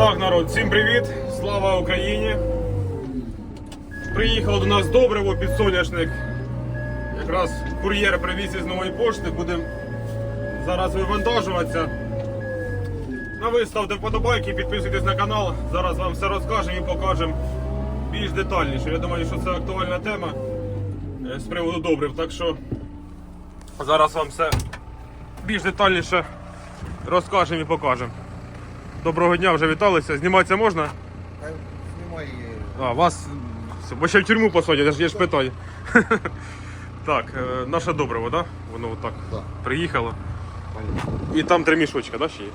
Так, народ, всім привіт! Слава Україні! Приїхало до нас добриво під соняшник. Якраз кур'єр привіз із нової пошти. Будемо зараз вивантажуватися. А ви вподобайки, підписуйтесь на канал. Зараз вам все розкажемо і покажемо більш детальніше. Я думаю, що це актуальна тема е, з приводу добрив. Так що зараз вам все більш детальніше розкажемо і покажемо. Доброго дня, вже віталися. Зніматися можна? Знімай. А, вас. Бо ще в тюрму посадять, я ж, я ж питаю. Так, е, наше добриво, да? Воно отак Да. приїхало. І там три мішочка, да, ще є?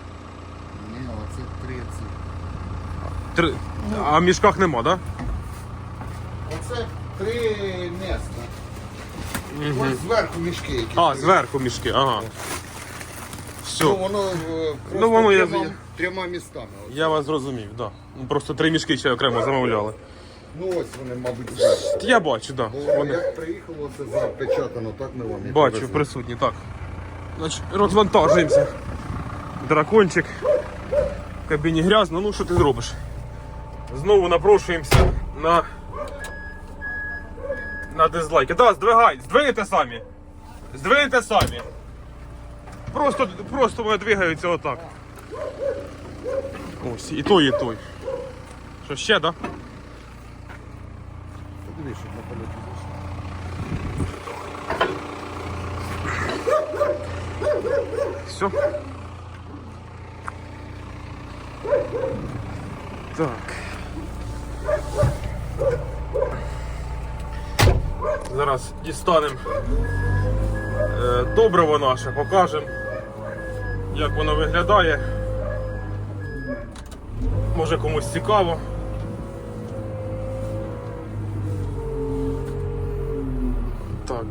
Ні, оце три ці. Три... А в мішках нема, да? Оце три міста. Ось зверху мішки які. А, зверху мішки, ага. Ну, Все, воно е, просто Ну, воно я- трьома містами. Ось. я вас зрозумів, да. Ну, Просто три мішки ще окремо замовляли. Ну ось вони, мабуть, зверху. Я бачу, да. Бо Вони... як приїхало, це запечатано, так не вони. Бачу, привезли. присутні, так. Значить, розвантажуємося. Дракончик. В кабіні грязно, ну що ти зробиш? Знову напрошуємося на. На дизлайки. Да, здвигай, здвинете самі. Здвинете самі. Просто, просто вони двигаються отак. Ось, і той, і той. Що ще, да? Подивись, щоб на польоті зайшло. Все. Так. Зараз дістанемо е, добриво наше, покажемо, як воно виглядає. Може комусь цікаво. Так.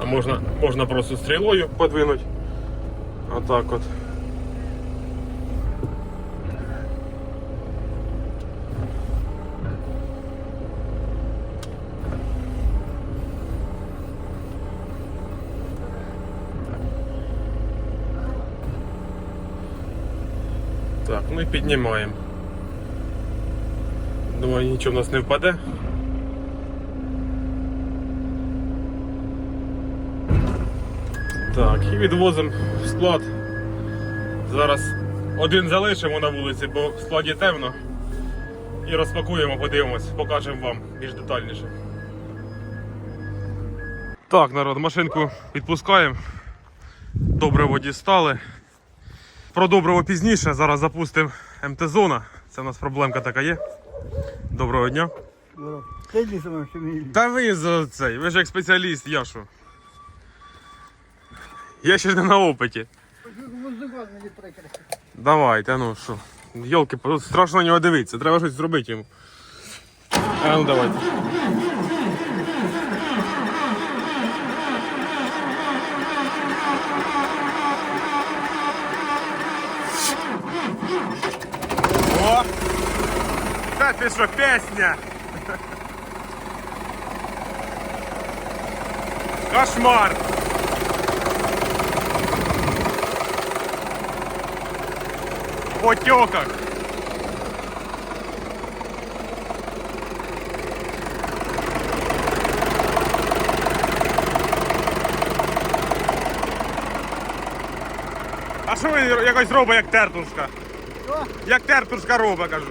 А можна, просто стрілою подвинути. Отак от. Так, ну і піднімаємо. Думаю, нічого в нас не впаде. Так, і відвозимо в склад. Зараз один залишимо на вулиці, бо в складі темно. І розпакуємо, подивимось, покажемо вам більш детальніше. Так, народ, машинку відпускаємо. Добриво дістали. Про добриво пізніше. Зараз запустимо МТ-зона. Це в нас проблемка така є. Доброго дня. Та ви за цей, ви ж як спеціаліст, я що? Я ще ж не на опиті. Воздухом мені прекрасно. Давайте, ну що. Йолки, страшно на нього дивитися, треба щось зробити йому. А ну давайте. О! Та ти що, пісня? Кошмар! Потеках. А що він якось робить, як тертушка? Що? Як тертушка робить, кажу.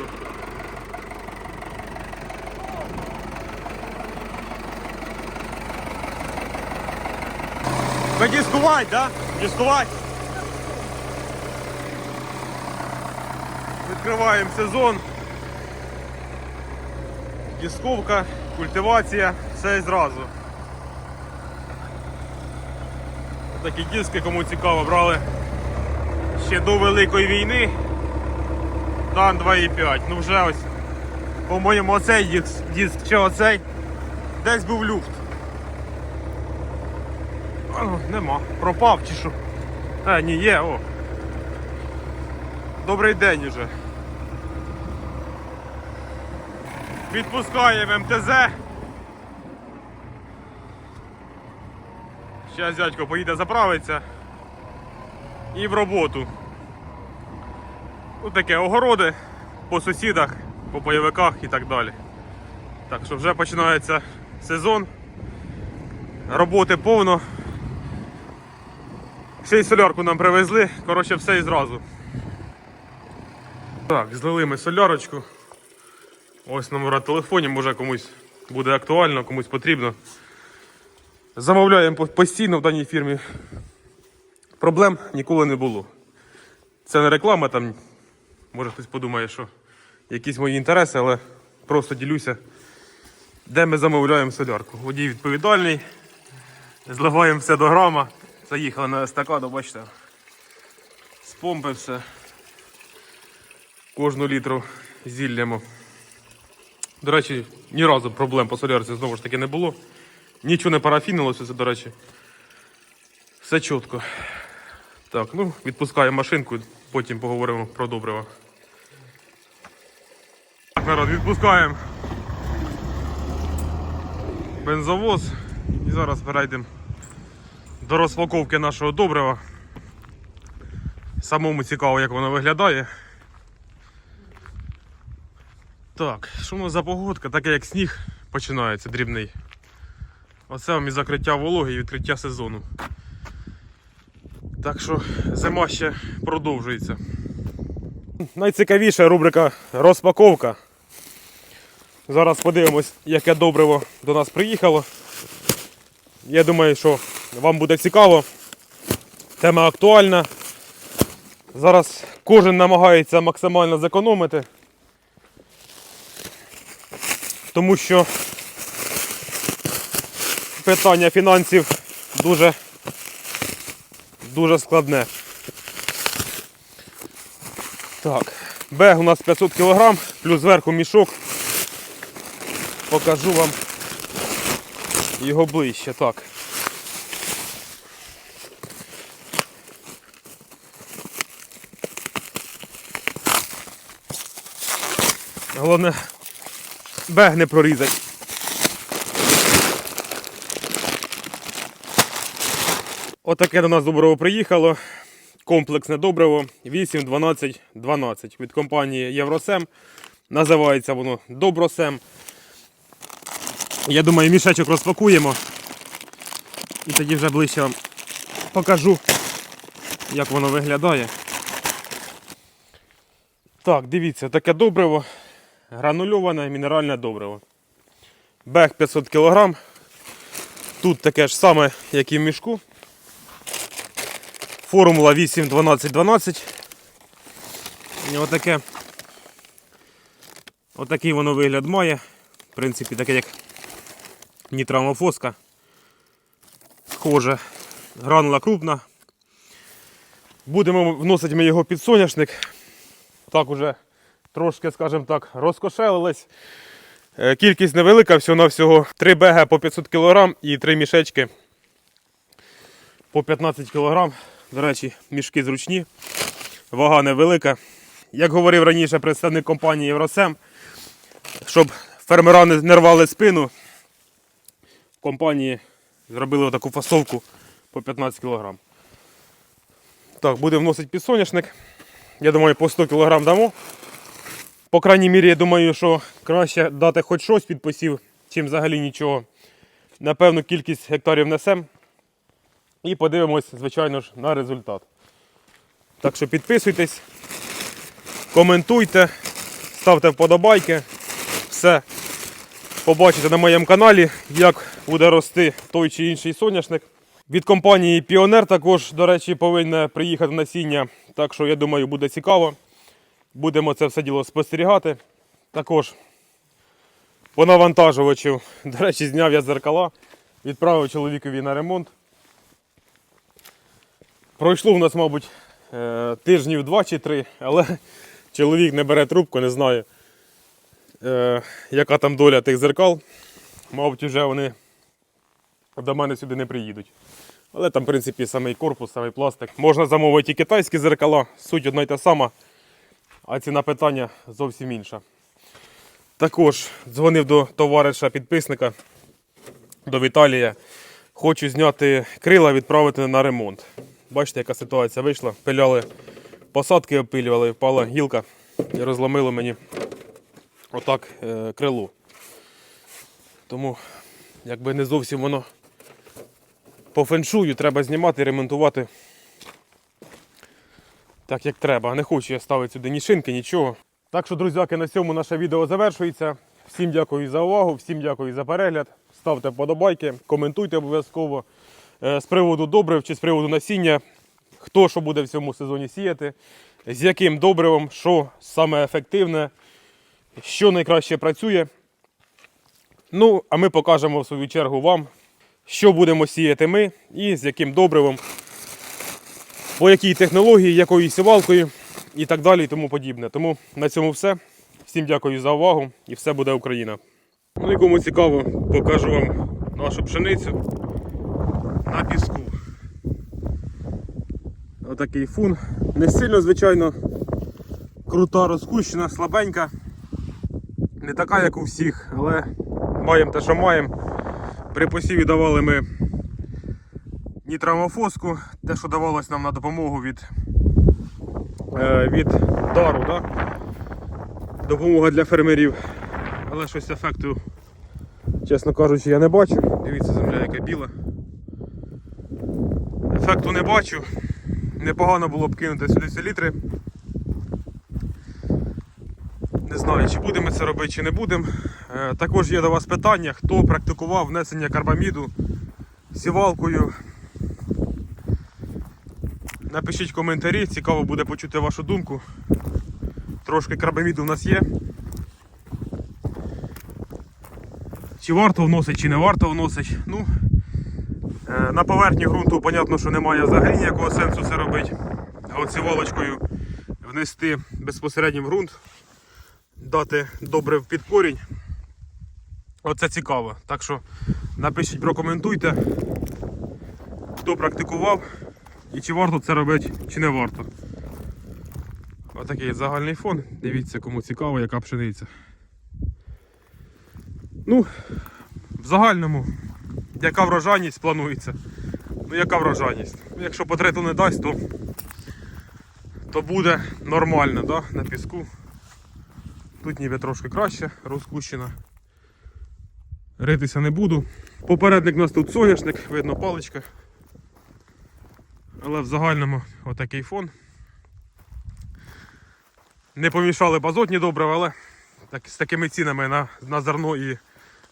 Ви дискувати, да? Дискувати. Відкриваємо сезон. Дисковка, культивація, все зразу. Такі диски, кому цікаво, брали ще до Великої війни. Дан 2,5. Ну вже ось, по-моєму, оцей диск, диск чи оцей. Десь був люфт. А, ну, нема. Пропав чи що. А, ні, є, о. Добрий день уже. Відпускаємо МТЗ. Зараз дядько поїде заправиться. І в роботу. Ось таке огороди по сусідах, по бойовиках і так далі. Так що вже починається сезон. Роботи повно. Ще й солярку нам привезли. Коротше, все і зразу. Так, злили ми солярочку. Ось номера телефонів, може комусь буде актуально, комусь потрібно. Замовляємо постійно в даній фірмі. Проблем ніколи не було. Це не реклама, там, може хтось подумає, що якісь мої інтереси, але просто ділюся, де ми замовляємо солярку. Водій відповідальний, зливаємо все до грама. Заїхали на естакаду, бачите. З помпи все. Кожну літру зіллямо. До речі, ні разу проблем по солярці знову ж таки не було. Нічого не парафінилося, це, до речі. Все чітко. Так, ну, відпускаємо машинку, потім поговоримо про добрива. Так, народ, відпускаємо бензовоз. І зараз перейдемо до розпаковки нашого добрива. Самому цікаво, як воно виглядає. Так, що у нас за погодка? Таке як сніг починається дрібний. Оце вам і закриття вологи і відкриття сезону. Так що зима ще продовжується. Найцікавіша рубрика розпаковка. Зараз подивимось, яке добриво до нас приїхало. Я думаю, що вам буде цікаво. Тема актуальна. Зараз кожен намагається максимально зекономити. Тому що питання фінансів дуже, дуже складне. Так, бег у нас 500 кг, плюс зверху мішок. Покажу вам його ближче. Так. Головне, бег не прорізати. Отаке до нас добриво приїхало. Комплексне добриво 8, 12, 12 від компанії Євросем. Називається воно Добросем. Я думаю, мішечок розпакуємо. І тоді вже ближче вам покажу, як воно виглядає. Так, дивіться, таке добриво. Гранульоване мінеральне добриво. Бег 500 кг. Тут таке ж саме, як і в мішку. Формула 8, 12, 12. Отаке. Отакий воно вигляд має. В принципі, таке як нітрамофоска. Схоже, гранула крупна. Будемо вносити ми його під соняшник. Так уже трошки, скажімо так, розкошелились. Е, Кількість невелика, всього на всього 3 БГ по 500 кг і 3 мішечки по 15 кг. До речі, мішки зручні, вага невелика. Як говорив раніше представник компанії Євросем, щоб фермера не рвали спину, в компанії зробили таку фасовку по 15 кг. Так, будемо вносити під соняшник. Я думаю, по 100 кг дамо. По крайній мірі, я думаю, що краще дати хоч щось під посів, чим взагалі нічого. Напевно, кількість гектарів несем. І подивимось, звичайно ж, на результат. Так що підписуйтесь, коментуйте, ставте вподобайки. Все побачите на моєму каналі, як буде рости той чи інший соняшник. Від компанії Піонер також, до речі, повинне приїхати насіння. Так що, я думаю, буде цікаво. Будемо це все діло спостерігати. Також по навантажувачу, до речі, зняв я зеркала, відправив чоловікові на ремонт. Пройшло в нас, мабуть, е, тижнів два чи три, але чоловік не бере трубку, не знаю, е, яка там доля тих зеркал. Мабуть, вже вони до мене сюди не приїдуть. Але там, в принципі, самий корпус, самий пластик. Можна замовити і китайські зеркала, суть одна й та сама. А ціна питання зовсім інша. Також дзвонив до товариша підписника до Віталія. Хочу зняти крила, відправити на ремонт. Бачите, яка ситуація вийшла. Пиляли посадки, опилювали, впала гілка і розломило мені отак е, крило. Тому, якби не зовсім воно по феншую, треба знімати і ремонтувати так, як треба. Не хочу я ставити сюди ні шинки, нічого. Так що, друзяки, на цьому наше відео завершується. Всім дякую за увагу, всім дякую за перегляд. Ставте вподобайки, коментуйте обов'язково Е, з приводу добрив чи з приводу насіння. Хто що буде в цьому сезоні сіяти, з яким добривом, що саме ефективне, що найкраще працює. Ну, а ми покажемо в свою чергу вам, що будемо сіяти ми і з яким добривом, по якій технології, якою сівалкою і так далі і тому подібне. Тому на цьому все. Всім дякую за увагу і все буде Україна. Ну кому цікаво, покажу вам нашу пшеницю на піску. Отакий фун. Не сильно, звичайно, крута, розкущена, слабенька. Не така, як у всіх, але маємо те, що маємо. При посіві давали ми нітрамофоску, те, що давалось нам на допомогу від, е, від дару. Да? Допомога для фермерів. Але щось ефекту, чесно кажучи, я не бачу. Дивіться, земля яка біла. Ефекту не бачу. Непогано було б кинути сюди селітри. Не знаю, чи будемо це робити, чи не будемо. Е, Також є до вас питання, хто практикував внесення карбаміду сівалкою. Напишіть коментарі, цікаво буде почути вашу думку. Трошки карбаміду в нас є. Чи варто вносить, чи не варто вносить. Ну, е, на поверхні ґрунту, понятно, що немає взагалі ніякого сенсу це робити. А от сівалочкою внести безпосередньо в ґрунт, дати добре під корінь. Оце цікаво. Так що напишіть, прокоментуйте, хто практикував і чи варто це робити, чи не варто. Отакий загальний фон. Дивіться, кому цікаво, яка пшениця. Ну, в загальному, яка врожайність планується? Ну, яка врожайність? Ну, якщо по трету не дасть, то, то буде нормально, да? на піску. Тут ніби трошки краще розкущена. Ритися не буду. Попередник у нас тут соняшник, видно паличка. Але в загальному отакий фон. Не помішали б азотні добрива, але так, з такими цінами на, на зерно і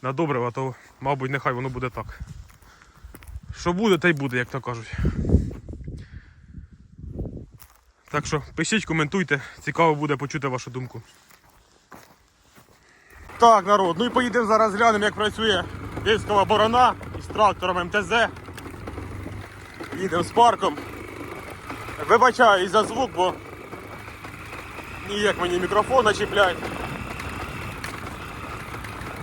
на добрива, то, мабуть, нехай воно буде так. Що буде, та й буде, як то кажуть. Так що пишіть, коментуйте, цікаво буде почути вашу думку. Так, народ, ну і поїдемо зараз глянемо, як працює дискова борона із трактором МТЗ. Їдемо з парком. Вибачаю і за звук, бо ніяк мені мікрофон начіплять.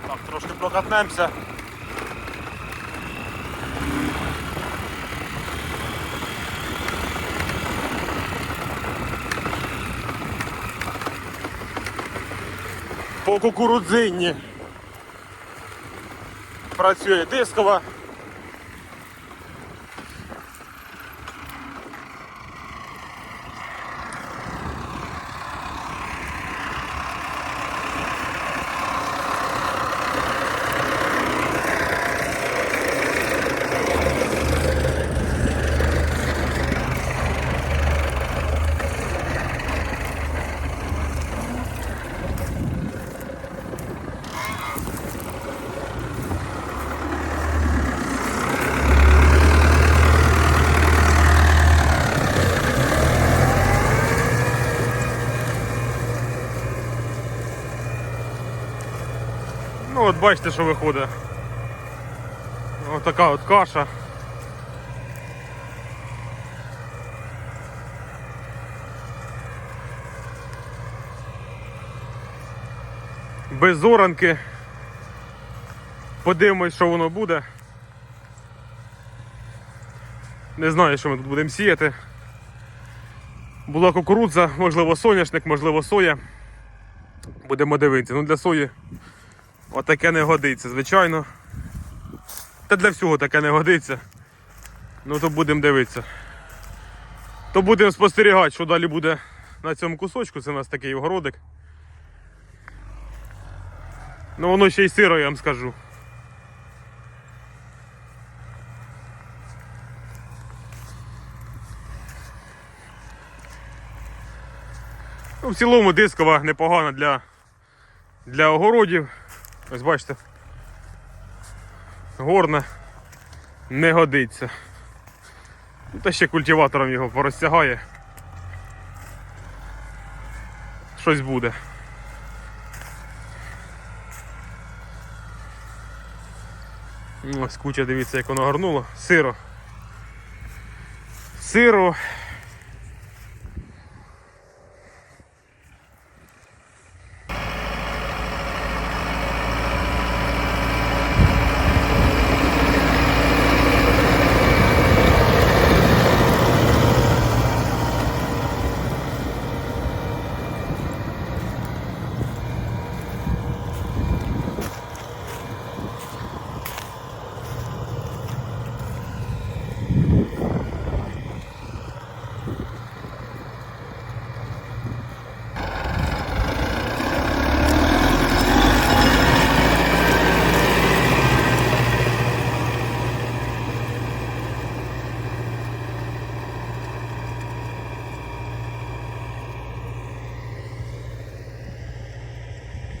Так, трошки прокатнемося. По кукурудзинні працює дискова. Бачите, що виходить. Ось така от каша. Без оранки. Подивимось, що воно буде. Не знаю, що ми тут будемо сіяти. була кукурудза, можливо, соняшник, можливо, соя. Будемо дивитися. Ну для сої отаке не годиться, звичайно. Та для всього таке не годиться. Ну то будемо дивитися. То будемо спостерігати, що далі буде на цьому кусочку. Це у нас такий огородик. Ну воно ще й сиро, я вам скажу. Ну, в цілому дискова непогана для, для огородів. Ось бачите. Горна не годиться. Ну, Та ще культиватором його порозтягає. Щось буде. Ну, Ось куча, дивіться, як воно горнуло. Сиро. Сиро.